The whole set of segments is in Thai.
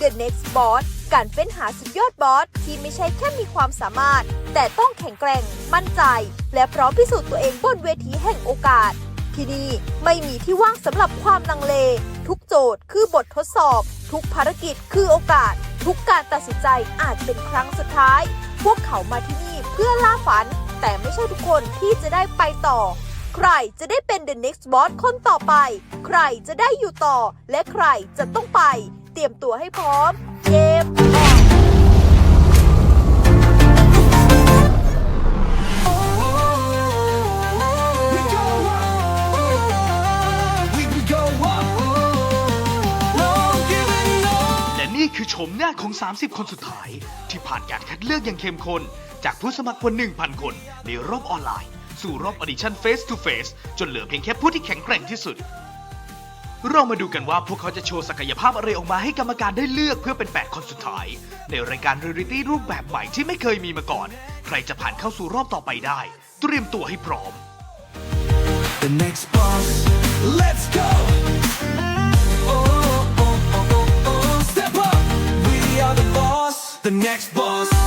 The Next Boss การเฟ้นหาสุดยอดบอสที่ไม่ใช่แค่มีความสามารถ แต่ต้องแข็งแกร่ง มั่นใจ และพร้อมพิสูจน์ตัวเองบนเวทีแห่งโอกาส ที่นี่ไม่มีที่ว่างสำหรับความลังเล ทุกโจทย์คือบททดสอบ ทุกภารกิจคือโอกาส ทุกการตัดสินใจอาจเป็นครั้งสุดท้าย พวกเขามาที่นี่เพื่อล่าฝัน แต่ไม่ใช่ทุกคนที่จะได้ไปต่อ ใครจะได้เป็น the next boss คนต่อไป ใครจะได้อยู่ต่อ และใครจะต้องไป เตรียมตัวให้พร้อม เกมออน We go up. We we go up. No giving up. และนี่คือโฉมหน้าของ 30 คนสุดท้าย ที่ผ่านการคัดเลือกอย่างเข้มข้นจากผู้สมัครกว่า1,000 คนในรอบออนไลน์ สู่รอบออดิชั่น Face to Face จนเหลือเพียงแค่ผู้ที่แข็งแกร่งที่สุด เรามาดูกันว่าพวกเขาจะโชว์ศักยภาพอะไรออกมาให้กรรมการได้เลือกเพื่อเป็น 8 คนสุดท้าย ในรายการเรียลิตี้รูปแบบใหม่ที่ไม่เคยมีมาก่อน ใครจะผ่านเข้าสู่รอบต่อไปได้ เตรียมตัวให้พร้อม The next boss. Let's go. Oh, oh, oh, oh, oh. Step up. We are the boss. The next boss.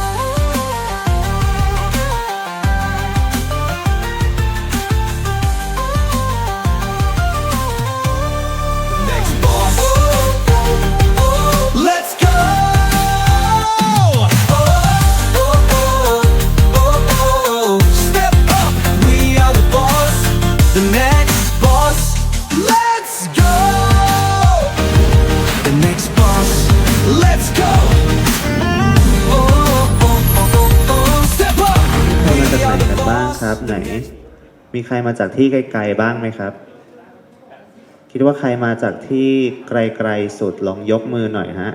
รมาจากที่ไกลๆบ้างไหมครับ คิดว่าใครมาจากที่ไกลๆสุดลองยกมือหน่อยฮะ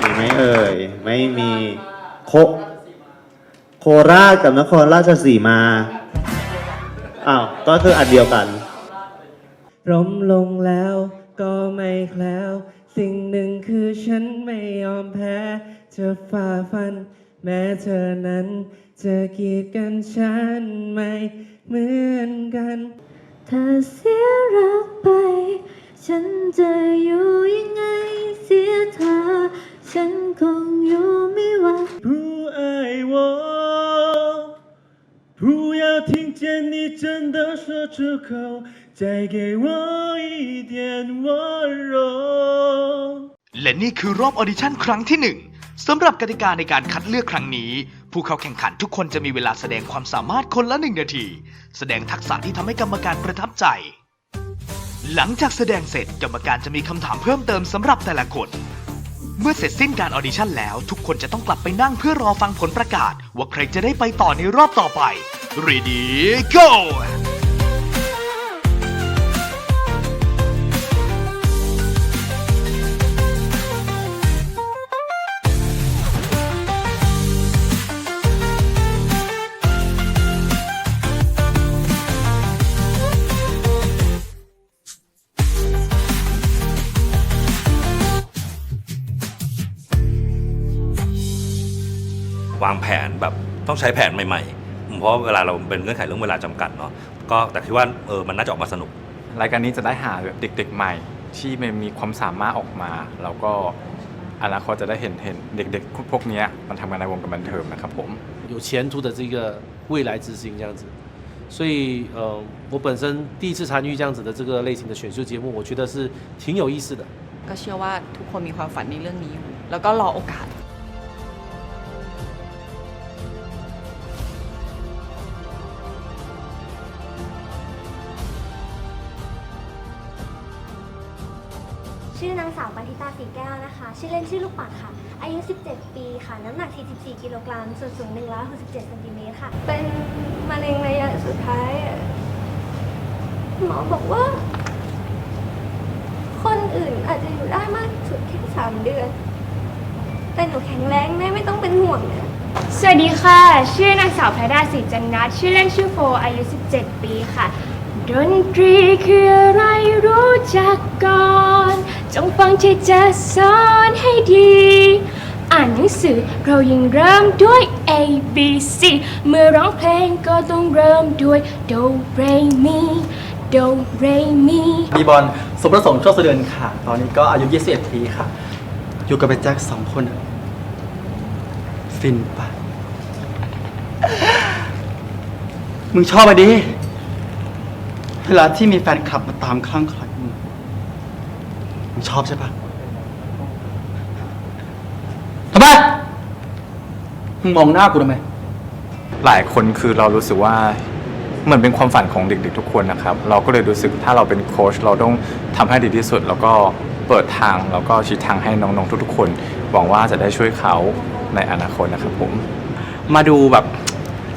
มีไหมเอ่ย ไม่มีโคโคราชกับนครราชสีมา อ้าว ก็คืออันเดียวกันร่มลงแล้วก็ไม่แคล้ว สิ่งหนึ่งคือฉันไม่ยอมแพ้จะฝ่าฟัน แม้เธอนั้น จะกีดกันฉันไม่เหมือนกัน ถ้าเสียรักไป ฉันจะอยู่ยังไงเสียเธอ ฉันคงอยู่ไม่ไหว 不爱我，不要听见你真的说出口，再给我一点温柔。 และนี่คือรอบออดิชั่นครั้งที่หนึ่งสำหรับกติกาในการคัดเลือกครั้งนี้ ผู้เข้าแข่งขันทุกคนจะมีเวลาแสดงความสามารถคนละหนึ่งนาที แสดงทักษะที่ทำให้กรรมการประทับใจ หลังจากแสดงเสร็จกรรมการจะมีคำถามเพิ่มเติมสำหรับแต่ละคน เมื่อเสร็จสิ้นการออดิชั่นแล้วทุกคนจะต้องกลับไปนั่งเพื่อรอฟังผลประกาศ ว่าใครจะได้ไปต่อในรอบต่อไป Ready go างแผนแบบต้องใช้แผนใหม่ๆ เพราะเวลาเราเป็นเงื่อนไขเรื่องเวลาจำกัดเนาะก็แต่คิดว่าเออมันน่าจะออกมาสนุก รายการนี้จะได้หาแบบเด็กๆใหม่ ที่มันมีความสามารถออกมา แล้วก็อนาคตจะได้เห็นเห็นเด็กๆ พวกเนี้ยมันทำงานในวงการบันเทิงนะครับผม 有前途的这个未来之星这样子。所以呃，我本身第一次参与这样子的这个类型的选秀节目，我觉得是挺有意思的。 ก็เชื่อว่าทุกคนมีความฝันในเรื่องนี้อยู่ แล้วก็รอโอกาส ชื่อนางสาวปณิตาสีแก้วนะคะ ชื่อเล่นชื่อลูกปัดค่ะ อายุ 17 ปีค่ะ น้ำหนัก 44 กิโลกรัม ส่วนสูง 167เซนติเมตรค่ะ เป็นมะเร็งระยะสุดท้าย หมอบอกว่า คนอื่นอาจจะอยู่ได้มากสุดแค่ 3 เดือน แต่หนูแข็งแรงแม่ไม่ต้องเป็นห่วงนะสวัสดีค่ะ ชื่อนางสาวแพรดาศรีจันนัทชื่อเล่นชื่อโฟ อายุ 17 ปีค่ะ ดนตรีคืออะไรรู้จักก่อน จงฟังที่จะสอนให้ดี อ่านหนังสือเรายังเริ่มด้วย A B C เมื่อร้องเพลงก็ต้องเริ่มด้วย Do Re Mi โดเรมีมีบอลสมประสงค์โชคเสดือนค่ะ ตอนนี้ก็อายุ 21 ปีค่ะ อยู่กับเป็นแจ็คสองคนอะฟินปะมึงชอบไปดิ เวลาที่มีแฟนคลับมาตามข้างใครมึงมึงชอบใช่ปะทำไมมึงมองหน้ากูทำไม หลายคนคือเรารู้สึกว่าเหมือนเป็นความฝันของเด็กๆทุกคนนะครับ เราก็เลยรู้สึกถ้าเราเป็นโค้ชเราต้องทำให้ดีที่สุด แล้วก็เปิดทางแล้วก็ชี้ทางให้น้องๆทุกๆคน หวังว่าจะได้ช่วยเขาในอนาคตนะครับผม มาดูแบบ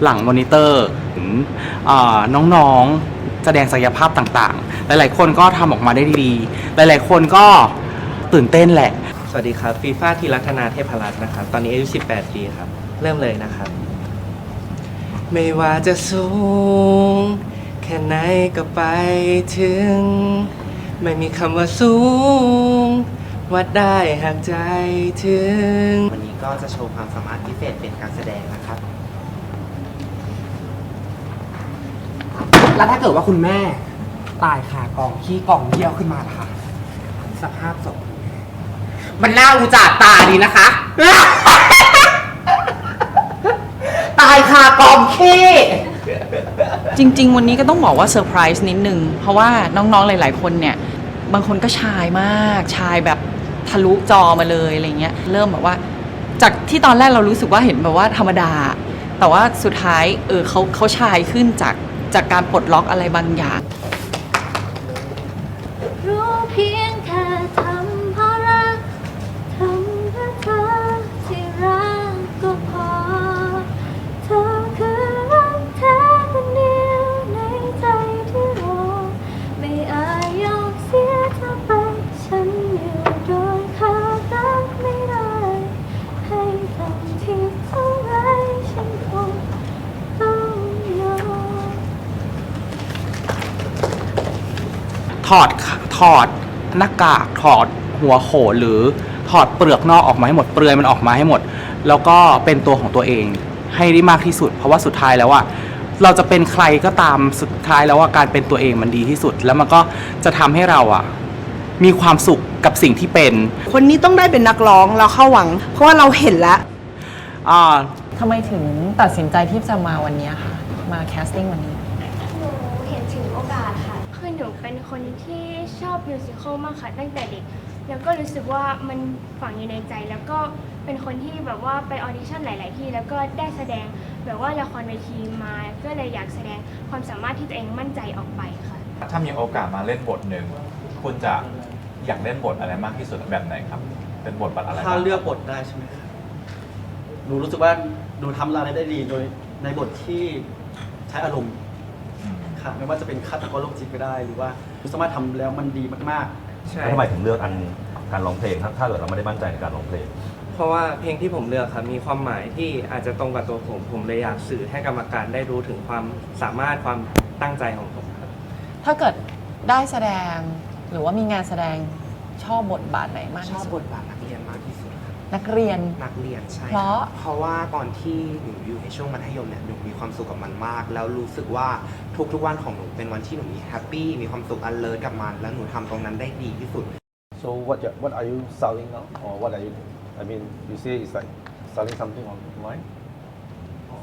หลังมอนิเตอร์อ่าน้องๆ แสดงศักยภาพต่างๆ หลายๆ คนก็ทำออกมาได้ดีหลายๆ คนก็ตื่นเต้นแหละ สวัสดีครับฟีฟ่าธีรัตนาเทพรัตน์นะครับ ตอนนี้อายุ 18 ปีครับ เริ่มเลยนะครับ ไม่ว่าจะสูง แค่ไหนก็ไปถึง ไม่มีคำว่าสูง วัดได้หากใจถึง วันนี้ก็จะโชว์ความสามารถพิเศษเป็นการแสดงนะครับ แล้วถ้าเกิดว่าคุณแม่ตายคากองขี้กองเยี่ยวขึ้นมาล่ะคะสภาพศพมันน่าอุจจาตาดีนะคะ ตายคากองขี้จริง ๆ วันนี้ก็ต้องบอกว่าเซอร์ไพรส์นิดนึง เพราะว่าน้องๆ หลาย ๆ คนเนี่ย บางคนก็ชายมาก ชายแบบทะลุจอมาเลยอะไรเงี้ย เริ่มแบบว่า จากที่ตอนแรกเรารู้สึกว่าเห็นแบบว่าธรรมดา แต่ว่าสุดท้ายเออเขาเขาชายขึ้นจาก จากการปลดล็อกอะไรบางอย่าง ถอดถอดหน้ากากถอดหัวโขนหรือถอดเปลือกนอกออกมาให้หมดเปลือยมันออกมาให้หมด แล้วก็เป็นตัวของตัวเองให้ได้มากที่สุด เพราะว่าสุดท้ายแล้วอะเราจะเป็นใครก็ตามสุดท้ายแล้วว่าการเป็นตัวเองมันดีที่สุด แล้วมันก็จะทำให้เราอะมีความสุขกับสิ่งที่เป็น คนนี้ต้องได้เป็นนักร้องเราเข้าหวัง เพราะว่าเราเห็นแล้วอ่าทำไมถึงตัดสินใจที่จะมาวันนี้ค่ะมาแคสติ้งวันนี้ หนูเห็นถึงโอกาสค่ะ คือหนูเป็น คนที่ชอบมิวสิควลมากค่ะตั้งแต่เด็ก แล้วก็รู้สึกว่ามันฝังอยู่ในใจ แล้วก็เป็นคนที่แบบว่าไปออดิชั่นหลาย ๆ ที่ แล้วก็ได้แสดงแบบว่าละครเวทีมา ก็เลยอยากแสดงความสามารถที่ตัวเองมั่นใจออกไปค่ะ ถ้ามีโอกาสมาเล่นบทหนึ่งคุณจะอยากเล่นบทอะไรมากที่สุดแบบไหนครับ เป็นบทบาทอะไรถ้าเลือกบทได้ใช่ไหมครับหนูรู้สึกว่าหนูทำอะไรได้ดีโดยในบทที่ใช้อารมณ์ค่ะไม่ว่าจะเป็นฆาตกรโรคจิตก็ได้หรือว่า หนูสามารถทำแล้วมันดีมากๆใช่ แล้วทำไมถึงเลือกอันการร้องเพลงถ้าถ้าเกิดเราไม่ได้มั่นใจในการร้องเพลง เพราะว่าเพลงที่ผมเลือกครับมีความหมายที่อาจจะตรงกับตัวผม ผมเลยอยากสื่อให้กรรมการได้รู้ถึงความสามารถความตั้งใจของผมครับ ถ้าเกิดได้แสดงหรือว่ามีงานแสดงชอบบทบาทไหนมากชที่อบสุบดทบาทนักเรียน นักเรียน นักเรียนใช่เพราะคบเพราะว่าตอนที่หนูอยู่ในช่วงมัธยมเนี่ยหนูมีความสุขกับมันมาก แล้วรู้สึกว่าทุกๆวันของหนูเป็นวันที่หนูมีแฮปปี้มีความสุขอันเลิศกับมัน แล้วหนูทำตรงนั้นได้ดีที่สุด So what you- what are you selling now, or what are you? I mean, you say it's like selling something online.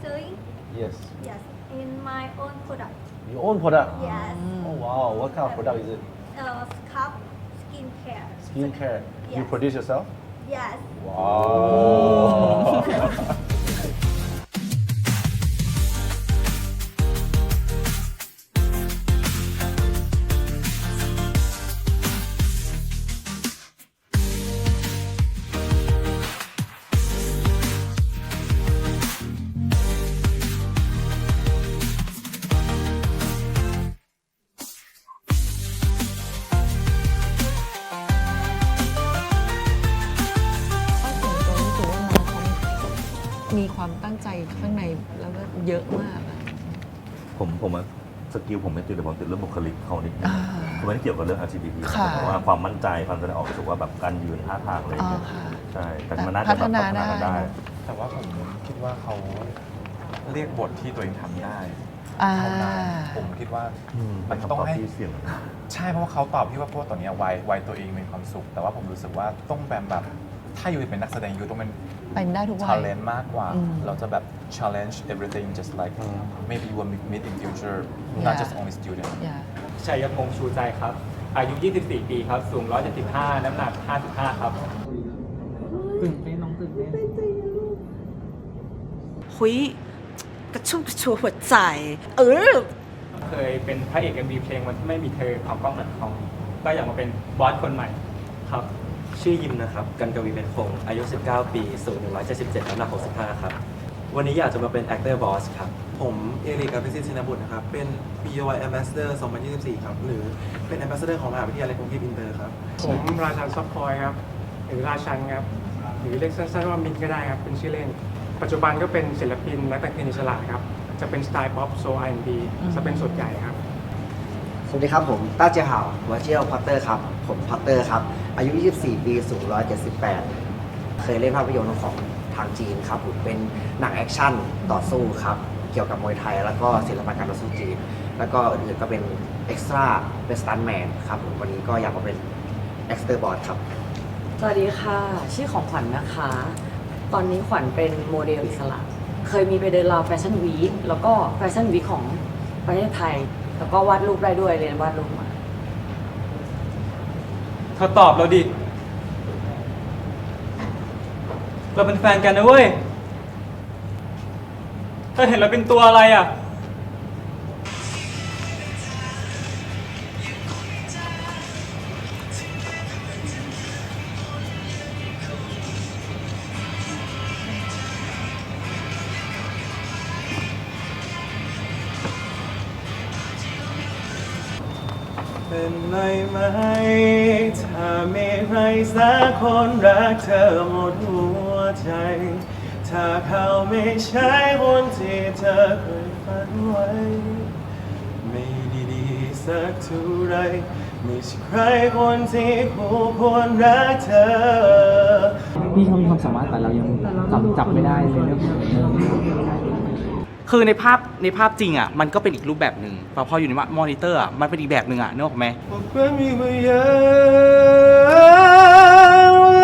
Sewing Yes. yes in my own product Your own product. yes Oh wow, what kind of product is it? uh, scalp skincare Skincare. You Yes. produce yourself? Yes Wow. มีความตั้งใจข้างในแล้วก็เยอะมากอะ ผมผมอะสกิลผมไม่ติดแต่ผมติดเรื่องบุคลิกเขานิดนึงอ่าคือไม่ได้เกี่ยวกับเรื่อง LGBT ค่ะแต่ว่าความมั่นใจความแสดงออกรู้สึกว่าแบบการยืนท่าทางอะไรอย่างเงี้ยอ๋อค่ะใช่แต่มันน่าจะแบบพัฒนาได้พัฒได้ แต่ว่าผมคิดว่าเขาเรียกบทที่ตัวเองทำได้อ่าเท่านั้นผมคิดว่า มันต้องให้ใช่เพราะว่าเขาตอบพี่ว่าเพราะว่าตอนนี้ยวัยวัยตัวเองมีความสุข แต่ว่าผมรู้สึกว่าต้องแบบแบบ ถ้าอยู่เป็นนักแสดงอยู่ต้องเป็น เป็นได้ทุกวัย challenge มากกว่า อืมเราจะแบบ challenge everything just like maybe you will meet in future Yeah. not just only student อย่าชัยพงษ์ชูใจครับ อายุ 24 ปีครับ สูง 175 น้ำหนัก 55 ครับหุยกระชุ่มกระชวยหัวใจ เออ เคยเป็นพระเอก MV เพลงวันที่ไม่มีเธอของกล้องหนังทอง ก็อยากมาเป็นบอสคนใหม่ครับ ชื่อยิมนะครับ กันกวีเป็นคง อายุ 19 ปีสูง177น้ำหนัก65 ครับ วันนี้อยากจะมาเป็น actor boss ครับ ผมเอริกอภิสิทธิ์ชินบุตรนะครับ เป็น BOY Ambassador 2024 ครับ หรือเป็น Ambassador ของมหาวิทยาลัยกรุงเทพอินเตอร์ครับ ผมราชันซอฟพอยครับ หรือราชันครับ หรือเรียกสั้นๆว่ามินก็ได้ครับ เป็นชื่อเล่น ปัจจุบันก็เป็นศิลปินและแต่งเพลงอิสระครับ จะเป็นสไตล์ป๊อปโซอาร์บีจะเป็นส่วนใหญ่ครับ สวัสดีครับผมต้าเจียหาวหัวเจียวพัตเตอร์ครับ ผมพัตเตอร์ครับ อายุ 24 ปีสูง 178 เคยเล่นภาพยนตร์ของทางจีนครับผมเป็นหนังแอคชั่นต่อสู้ครับ เกี่ยวกับมวยไทย แล้วก็ศิลปะการต่อสู้จีน แล้วก็อื่นๆก็เป็นเอ็กซ์ตร้าเป็นสตันแมนครับผมวันนี้ก็อยากมาเป็นเอ็กซ์เตอร์บอร์ดครับ สวัสดีค่ะ ชื่อของขวัญนะคะ ตอนนี้ขวัญเป็นโมเดลอิสระ เคยมีไปเดินราวแฟชั่นวีคแล้วก็แฟชั่นวีคของประเทศไทย แล้วก็วาดรูปได้ด้วยเรียนวาดรูปมาเธอตอบเราดิ เราเป็นแฟนกันนะเว้ย เธอเห็นเราเป็นตัวอะไรอะ เป็นไรไหม ถ้ามีใครสักคนรักเธอหมดหัวใจ ถ้าเขาไม่ใช่คนที่เธอเคยฝันไว้ ไม่ด้ดีสักเท่าไรไม่ใช่ใครคนที่คู่ควรรักเธอ พี่เขามีความสามารถแต่เรายังจับจับไม่ได้เรื่องของเรื่อง คือในภาพในภาพจริงอะมันก็เป็นอีกรูปแบบหนึ่งแต่พออยู่ในมอนิเตอร์อะมันเป็นอีกแบบหนึ่งอะนึกออกไหม When we were young,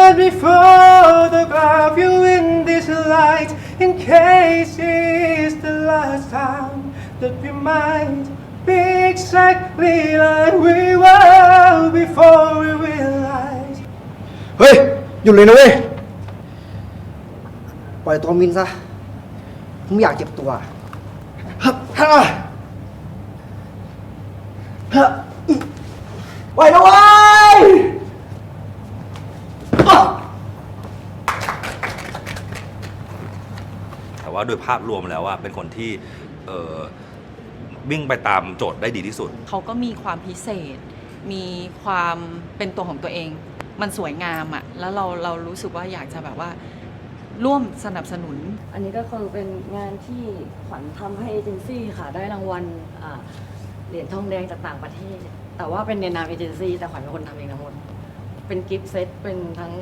let me photograph you in this light in case it's the last time that we might be exactly like we were before we realized. เฮ้ย หยุดเลยนะเว้ย ปล่อยตัวมินซะ ผมอยากเจ็บตัว ฮับฮับฮับปล่อยนะเว้ยแต่ว่าโดยภาพรวมแล้วว่าเป็นคนที่เอ่อวิ่งไปตามโจทย์ได้ดีที่สุด เขาก็มีความพิเศษ มีความเป็นตัวของตัวเอง มันสวยงามอะแล้วเราเรารู้สึกว่าอยากจะแบบว่า ร่วมสนับสนุน อันนี้ก็คือเป็นงานที่ขวัญทำให้เอเจนซี่ค่ะได้รางวัลอ่าเหรียญทองแดงจากต่างประเทศ แต่ว่าเป็นในนามเอเจนซี่แต่ขวัญเป็นคนทำเองทั้งหมด เป็นกิฟต์เซตเป็นทั้ง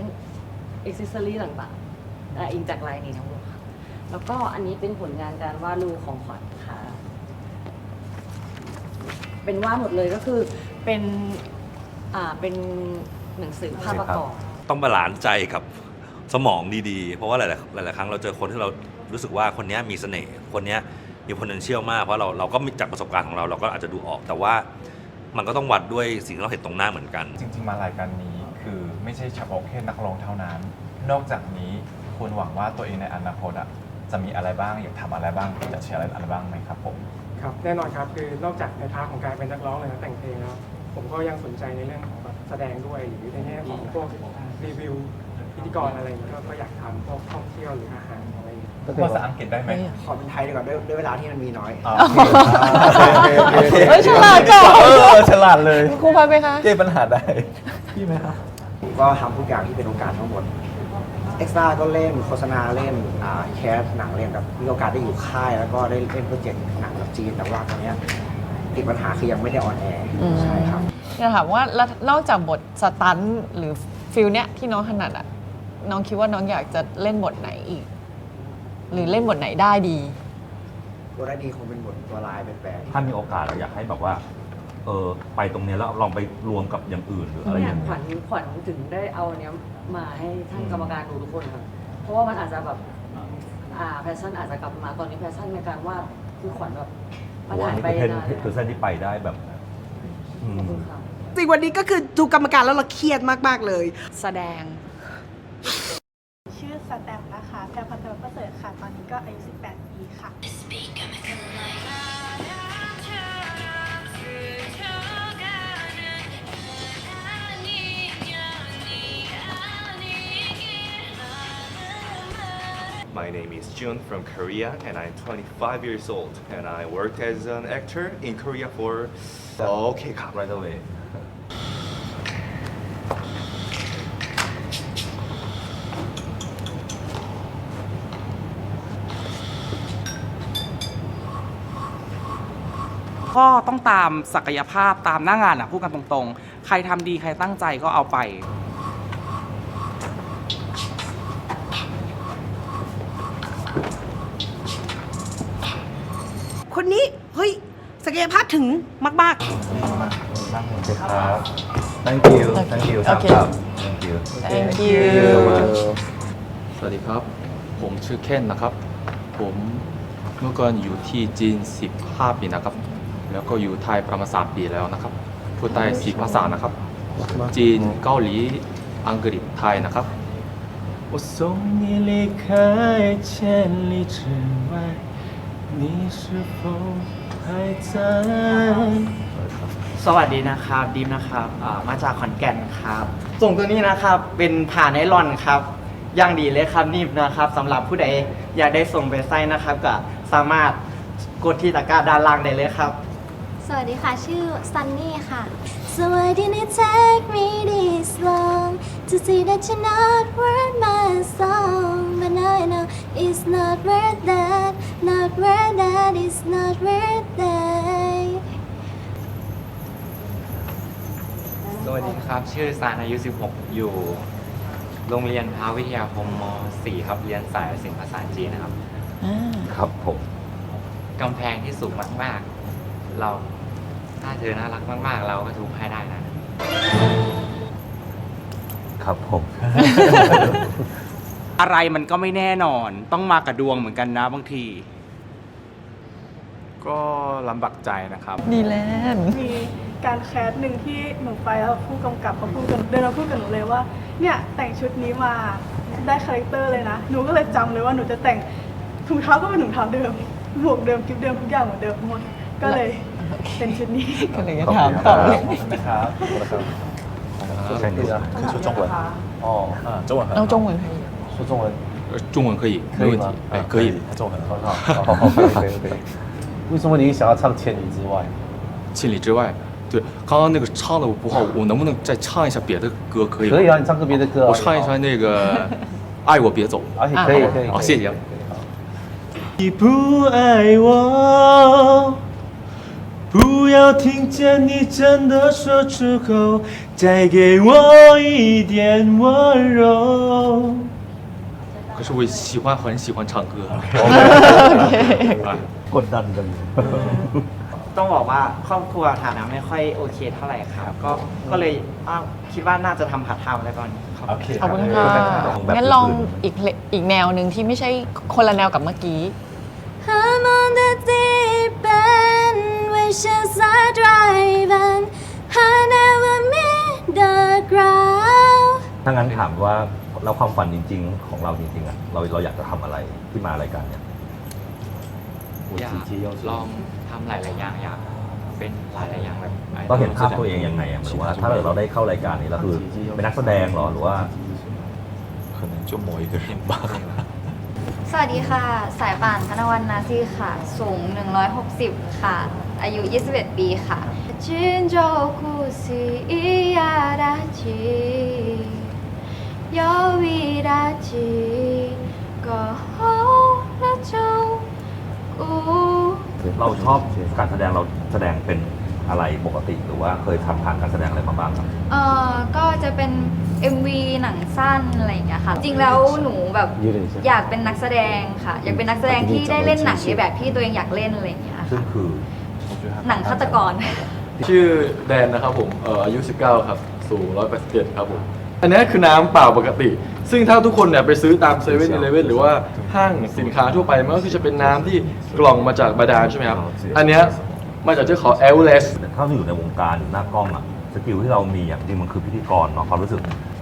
อ็อกซิสซอรี่ต่างๆแต่อิงจากลายนี้ทั้งหมดค่ะแล้วก็อันนี้เป็นผลงานการวาดรูปของขวัญค่ะ เป็นวาดหมดเลยก็คือเป็นอ่าเป็นหนังสือภาพประกอบ ต้องบาลานซ์ใจกับ สมองดีๆ เพราะว่าหลายๆหลายๆครั้งเราเจอคนที่เรารู้สึกว่าคนเนี้ยมีเสน่ห์คนเนี้ยมี potential มากเพราะเราเราก็มีจากประสบการณ์ของเราเราก็อาจจะดูออก แต่ว่ามันก็ต้องวัดด้วยสิ่งที่เราเห็นตรงหน้าเหมือนกัน จริงๆ มารายการนี้คือไม่ใช่เฉพาะแค่นักร้องเท่านั้น นอกจากนี้คุณหวังว่าตัวเองในอนาคตอะจะมีอะไรบ้างอยากทำอะไรบ้างจะแชร์อะไรบ้างไหมครับผม ครับแน่นอนครับคือนอกจากในพาร์ทของการเป็นนักร้องเลยนะแต่งเพลงแล้วผมก็ยังสนใจในเรื่องของแบบแสดงด้วยหรือในแง่ของพวกรีวิว พิธีกรอะไรอย่างเงี้ยก็ก็อยากทำพวกท่องเที่ยวหรืออาหารอะไรอย่างเงี้ยภาษาอังกฤษได้ไหมขอเป็นไทยดีกว่าด้วยด้วยเวลาที่มันมีน้อย อ๋อโอเคโอเคโอเคเฮ้ยฉลาดจัง เออฉลาดเลยครูพันไหมคะ แก้ปัญหาได้ พี่ไหมคะผมก็ทำทุกอย่างที่เป็นโอกาสทั้งหมด เอ็กซ์ตร้าก็เล่นโฆษณาเล่นอ่าแคสหนังเล่นแบบมีโอกาสได้อยู่ค่าย แล้วก็ได้เล่นโปรเจกต์หนังกับจีนแต่ว่าตอนเนี้ยติดปัญหาคือยังไม่ได้ออนแอร์อืม ใช่ครับ อยากถามว่าแล้วนอกจากบทสตันท์หรือฟิลเนี้ยที่น้องถนัดอะ น้องคิดว่าน้องอยากจะเล่นบทไหนอีก หรือเล่นบทไหนได้ดีบทได้ดีคงเป็นบทตัวร้ายเป็นแปลกถ้ามีโอกาสเราอยากให้แบบว่า เออไปตรงเนี้ยแล้วลองไปรวมกับอย่างอื่นหรืออะไรเนี่อยย่างขเงี้วัญยขวัญถึงได้เอาอันเนี้ยมาให้ท่านกรรมการดูทุกคนครับเพราะว่ามันอาจจะแบบอ่าแพชชั่นอาจจะกลับมาตอนนี้แพชชั่นในการวาดคือขวัญแบบเพมันราะว่าหายนี่ไปคือเส้นนานคือเส้นที่ไปได้แบบ อืมจริงวันนี้ก็คือดูกรรมการแล้วเราเครียดมาก ๆ เลย แสดง ชื่อสแตมป์นะคะแพรพันธวัฒน์ประเสริฐค่ะ ตอนนี้ก็อายุ 18 ปีค่ะ My name is Jun from Korea and I'm 25 years old and I worked as an actor in Korea for okay right away ก็ต้องตามศักยภาพตามหน้างานอะพูดกันตรงๆ ใครทำดีใครตั้งใจก็เอาไป คนนี้ เฮ้ย ศักยภาพถึงมากนั่งโอเคครับ thank you thank you โอเคครับ thank you Thank you สวัสดีครับ ผมชื่อเคนนะครับ ผมเมื่อก่อนอยู่ที่จีน 15 ปีนะครับ แล้วก็อยู่ไทยประมาณ3ปีแล้วนะครับ พูดไทย4ภาษานะครับ จีน เกาหลี อังกฤษ ไทยนะครับ 我送你离开千里之外，你是否还在？ สวัสดีนะครับดีมนะครับอ่ามาจากขอนแก่นครับ ส่งตัวนี้นะครับเป็นผ่านไนลอนครับอย่างดีเลยครับนี่นะครับสำหรับผู้ใดอยากได้ส่งไปไส้นะครับก็สามารถกดที่ตะกร้าด้านล่างได้เลยครับ สวัสดีค่ะ ชื่อซันนี่ค่ะ So why didn't it take me this long to see that you're not worth my song But now I know it's not worth that Not worth that, it's not worth that สวัสดีครับ ชื่อซานอายุ 16 อยู่ โรงเรียนพาวิทยาคมม .4 ครับ เรียนสายศิลปภาษาจีนนะครับ ครับผม กำแพงที่สูงมาก ๆ เรา ถ้าเธอน่ารักมากๆ เราก็ทุบให้ได้นะ ครับผม อะไรมันก็ไม่แน่นอน ต้องมากับดวงเหมือนกันนะบางที ก็ลำบากใจนะครับ ดีแลนด์มีการแคสหนึ่งที่หนูไปแล้วผู้กำกับเขาพูดกันเดินมาพูดกับหนูเลยว่า เนี่ยแต่งชุดนี้มาได้คาแรคเตอร์เลยนะ หนูก็เลยจำเลยว่าหนูจะแต่งถุงเท้าก็เป็นถุงเท้าเดิมหมวกเดิมกิ๊บเดิมทุกอย่างเหมือนเดิมหมด ก็เลย เป็นชุดนี้ ก็เลยจะถามต่อเลย นะครับขอบคุณนะครับ说什么呀？可以说中文哦，啊，中文很好。เอาจงเหมือนใคร 说中文呃中文可以，可以吗没问题，？哎，可以。中文很好，好好可以可以可以。为什么你想要唱《千里之外》？千里之外，对，刚刚那个唱的不好，我能不能再唱一下别的歌？可以吗？可以啊，你唱个别的歌啊。我唱一下那个《爱我别走》。啊，可以可以。好，谢谢。你不爱我， 不要听见你真的说出口，再给我一点温柔。可是我喜欢很喜欢唱歌。กดดันกัน ต้องบอกว่าครอบครัวฐานะไม่ค่อยโอเคเท่าไหร่ครับ ก็ก็เลยอ้าวคิดว่าน่าจะทำผัดไทม์อะไรตอนนี้ครับ ขอบคุณค่ะ งั้นลองอีกเพลงอีกแนวหนึ่งที่ไม่ใช่คนละแนวกับเมื่อกี้ I'm on the deep end, wishes are driving. I never meet the ground. ถ้างั้นถามว่าเราความฝันจริง ๆ ของเราจริงๆอ่ะเราเราอยากจะทำอะไรที่มารายการเนี่ย อยากลองทำหลาย ๆ อย่างอยากเป็นหลาย ๆ อย่างแบบ ต้องเห็นภาพตัวเองยังไงอ่ะหมายถึงว่าถ้าเราได้เข้ารายการนี้เราคือเป็นนักแสดงเหรอหรือว่า 可能就某一个人吧。 สวัสดีค่ะ สายป่านธนวันนาซีค่ะ สูง 160 ค่ะ อายุ 21 ปีค่ะจินโจคุซิยาดาจิโยวิดาจิก็โฮละจงกูเราชอบการแสดงเราแสดงเป็นอะไรปกติหรือว่าเคยทำผ่านการแสดงอะไรมาบ้างครับ เอ่อก็จะเป็น MV หนังสั้นอะไรอย่างเงี้ยค่ะ จริงแล้วหนูแบบอยากเป็นนักแสดงค่ะ อยากเป็นนักแสดงที่ได้เล่นหนังในแบบที่ตัวเองอยากเล่นอะไรอย่างเงี้ยซึ่งคือ หนังฆาตกร ชื่อแดนนะครับผมเอ่ออายุ 19 ครับ สูง 187 ครับผม อันนี้คือน้ำเปล่าปกติ ซึ่งถ้าทุกคนเนี่ยไปซื้อตามเซเว่นอีเลเว่นหรือว่าห้างสินค้าทั่วไป มันก็คือจะเป็นน้ำที่กล่องมาจากบาดาลใช่ไหมครับ อันเนี้ยมาจากเจ้าของเอลเลสถ้าเราอยู่ในวงการอยู่หน้ากล้องอะสกิลที่เรามีอะจริงมันคือพิธีกรเนาะความรู้สึก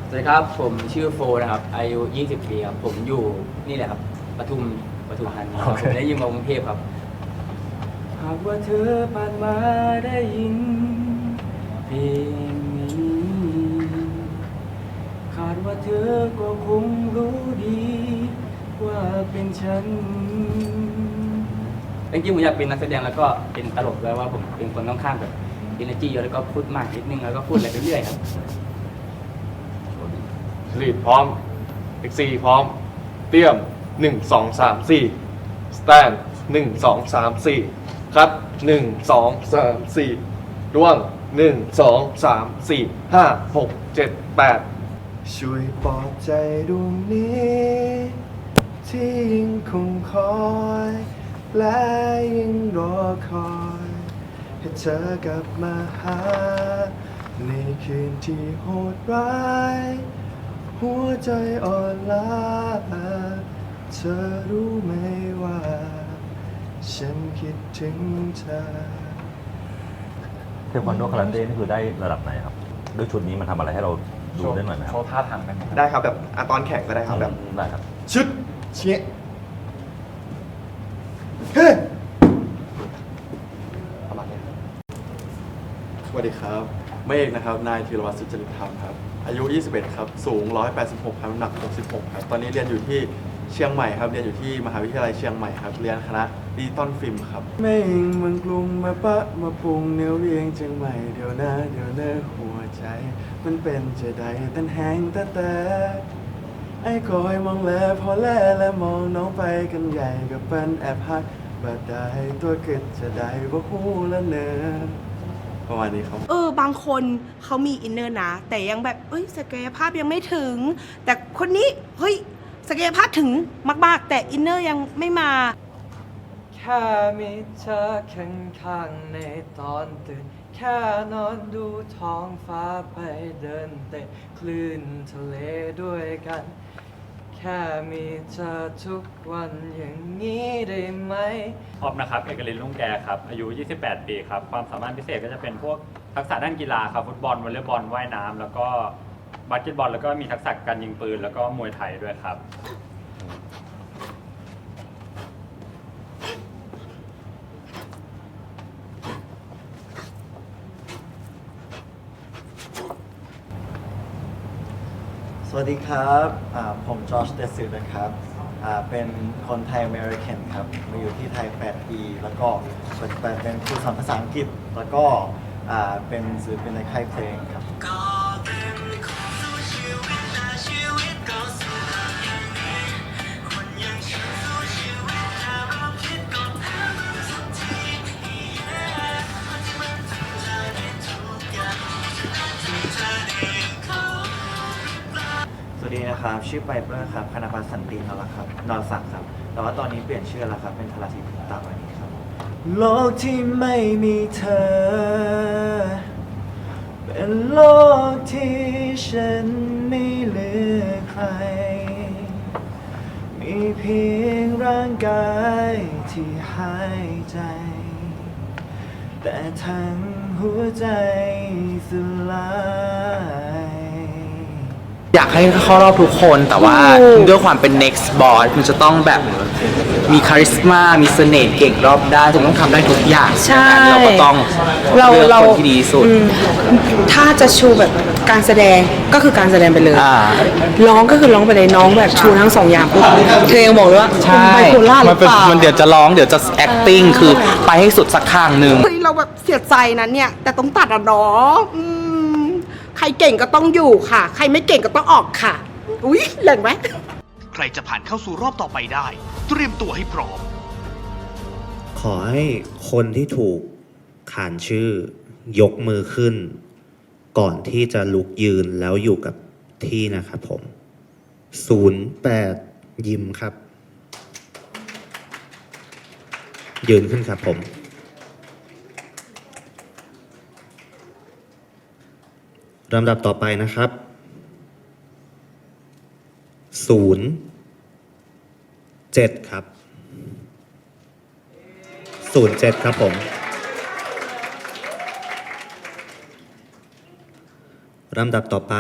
สวัสดีครับ ผมชื่อโฟนะครับ อายุ 20 ปีครับ ผมอยู่นี่แหละครับปทุมปทุมธานีครับโอเคผมได้ยินมากรุงเทพครับหากว่าเธอผ่านมาได้ยิน เพลงนี้คาดว่าเธอก็คงรู้ดี ว่าเป็นฉันจริงๆผมอยากเป็นนักแสดงแล้วก็เป็นตลกด้วยว่าผมเป็นคนค่อนข้างแบบ energy เยอะแล้วก็พูดมากนิดนึงแล้วก็พูดอะไรไปเรื่อยครับลีดพร้อม X4 พร้อม เตรียม1 2 3 4สแตน1 2 3 4 คัด1 2 3 4ร่วง1 2 3 4 5 6 7 8ช่วยปลอบใจดวงนี้ ที่ยังคงคอย และยังรอคอย ให้เธอกลับมาหา ในคืนที่โหดร้าย หัวใจอ่อนล้าเธอรู้ไหมว่า ฉันคิดถึงเธอเทควันโดคาราเต้นี่คือได้ระดับไหนครับ ด้วยชุดนี้มันทำอะไรให้เราดูได้หน่อยไหมครับโชว์ท่าทางได้ไหมครับได้ครับแบบอะตอนแข่งก็ได้ครับแบบ ได้ครับชึดเชี่ยเฮ้ยประมาณนี้ครับสวัสดีครับ เมฆนะครับ นายธีรวัตรสุจริตธรรมครับ อายุ 21 ครับ สูง 186 ครับน้ำหนัก 66 ครับ ตอนนี้เรียนอยู่ที่เชียงใหม่ครับ เรียนอยู่ที่มหาวิทยาลัยเชียงใหม่ครับ เรียนคณะ ดิจิตอลฟิล์มครับ ไม่ยิงเมืองกรุงมาปะมาปรุงเนื้อเวียงเชียงใหม่เดี๋ยวนะเดี๋ยวนะหัวใจ มันเป็นจะได้ตันแหงแต่แต่ไอ้คอยมองแลพอแลและมองน้องไปกันใหญ่กับปันแอบฮักบัดได้ตัวเกิดจะได้บ่ฮู้ละเนอประมาณนี้ครับ เออบางคนเขามีอินเนอร์นะ แต่ยังแบบเอ้ยศักยภาพยังไม่ถึง แต่คนนี้เฮ้ยศักยภาพถึงมาก ๆ แต่อินเนอร์ยังไม่มา แค่มีเธอข้างในตอนตื่น แค่นอนดูท้องฟ้าไปเดินเตะคลื่นทะเลด้วยกัน แค่มีเธอทุกวันอย่างนี้ได้ไหมออฟนะครับ เอกลินลุงแกครับ อายุ 28 ปีครับ ความสามารถพิเศษก็จะเป็นพวกทักษะด้านกีฬาครับ ฟุตบอล วอลเลย์บอล ว่ายน้ำ แล้วก็บาสเกตบอล แล้วก็มีทักษะการยิงปืน แล้วก็มวยไทยด้วยครับ วัสดีครับผมจอร์จเดซิลนะครับเป็นคนไทยอเมริกันครับมาอยู่ที่ไทย 8 ปี แล้วก็ปัจจุบันเป็นครูสอนภาษาอังกฤษ แล้วก็เป็นศิลปินในค่ายเพลงครับ ครับชื่อไปเปอร์ครับคณะพัฒน์สันตินนท์ครับนอนสักดิ์ครับ แต่ว่าตอนนี้เปลี่ยนชื่อแล้วครับ เป็นธราทิพย์ตามวันนี้ครับ โลกที่ไม่มีเธอ เป็นโลกที่ฉันไม่เหลือใคร มีเพียงร่างกายที่หายใจ แต่ทั้งหัวใจสลาย อยากให้เข้ารอบทุกคนแต่ว่าด้วยความเป็น next boss มันจะต้องแบบมีคาริสมา มีเสน่ห์เก่งรอบด้านผมต้องทำได้ทุกอย่างใช่ดังนั้นเราก็ต้องเราเลือกเราคนที่ดีที่สุดอืมถ้าจะชูแบบการแสดงก็คือการแสดงไปเลยร้องก็คือร้องไปเลยน้องแบบชูทั้งสองอย่างปุ๊บเธอยังบอกเลยว่าใช่ไบโพล่าหมัรืนอเป็นเปล่ามันเดี๋ยวจะร้องเดี๋ยวจะ acting คือไปให้สุดสักข้างหนึ่งเฮ้ยเราแบบเสียใจนะเนี่ย แต่ต้องตัดอะเนาะอืมใค รเก่งก็ต้องอยู่ค่ะ ใครไม่เก่งก็ต้องออกค่ะ อุ้ยแรงไหมใครจะผ่านเข้าสู่รอบต่อไปได้ เตรียมตัวให้พร้อม ขอให้คนที่ถูกขานชื่อยกมือขึ้น ก่อนที่จะลุกยืนแล้วอยู่กับที่นะครับผม 08 ยิมครับ ยืนขึ้นครับผม ลำดับต่อไปนะครับ0 7ครับ07ครับผมลำดับต่อไป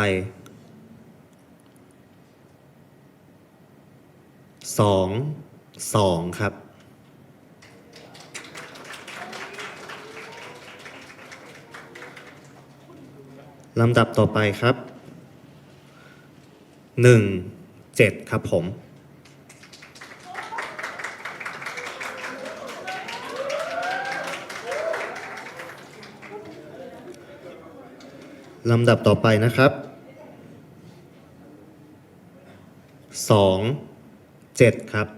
สองสองครับ ลำดับต่อไปครับหนึ่งเจ็ดครับผมลำดับต่อไปนะครับสองเจ็ดครับ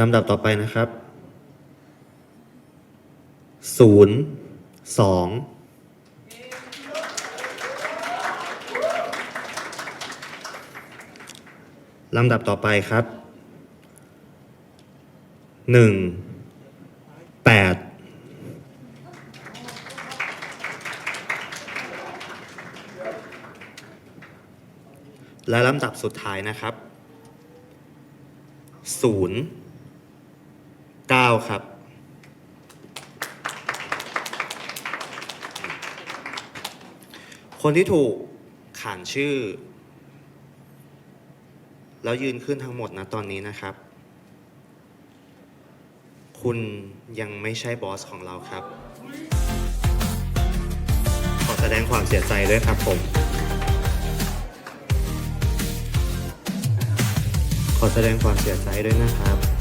ลำดับต่อไปนะครับ ศูนย์สองลำดับต่อไปครับหนึ่งแปดและลำดับสุดท้ายนะครับศูนย์เก้าครับ คนที่ถูกขานชื่อ แล้วยืนขึ้นทั้งหมดนะตอนนี้นะครับ คุณยังไม่ใช่บอสของเราครับ ขอแสดงความเสียใจด้วยครับผม ขอแสดงความเสียใจด้วยนะครับ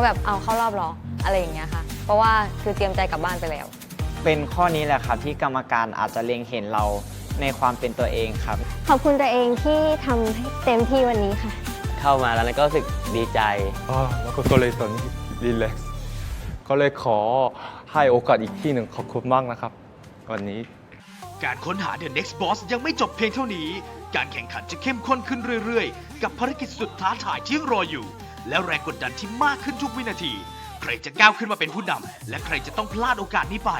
ว่าแบบเอาเข้ารอบเหรออะไรอย่างเงี้ยค่ะ เพราะว่าคือเตรียมใจกลับบ้านไปแล้ว เป็นข้อนี้แหละครับที่กรรมการอาจจะเล็งเห็นเราในความเป็นตัวเองครับ ขอบคุณตัวเองที่ทำให้เต็มที่วันนี้ค่ะ เข้ามาแล้วก็รู้สึกดีใจอ่าแล้วก็ก็เลยตอนนี้รีแลกซ์ก็เลยขอให้โอกาสอีกที่หนึ่งขอบคุณมากนะครับ วันนี้ การค้นหา The Next Boss ยังไม่จบเพียงเท่านี้ การแข่งขันจะเข้มข้นขึ้นเรื่อยๆ กับภารกิจสุดท้าทายที่รออยู่ และแรงกดดันที่มากขึ้นทุกวินาที ใครจะก้าวขึ้นมาเป็นผู้นำและใครจะต้องพลาดโอกาสนี้ไป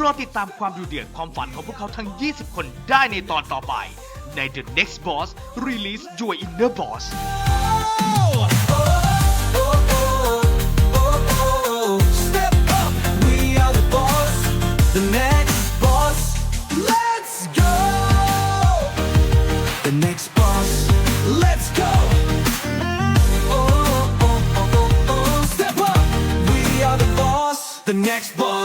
รอติดตามความดูเดือดความฝันของพวกเขาทั้ง 20 คนได้ในตอนต่อไป ใน The Next Boss Release Your Inner Boss Step up, we are the boss, next boss.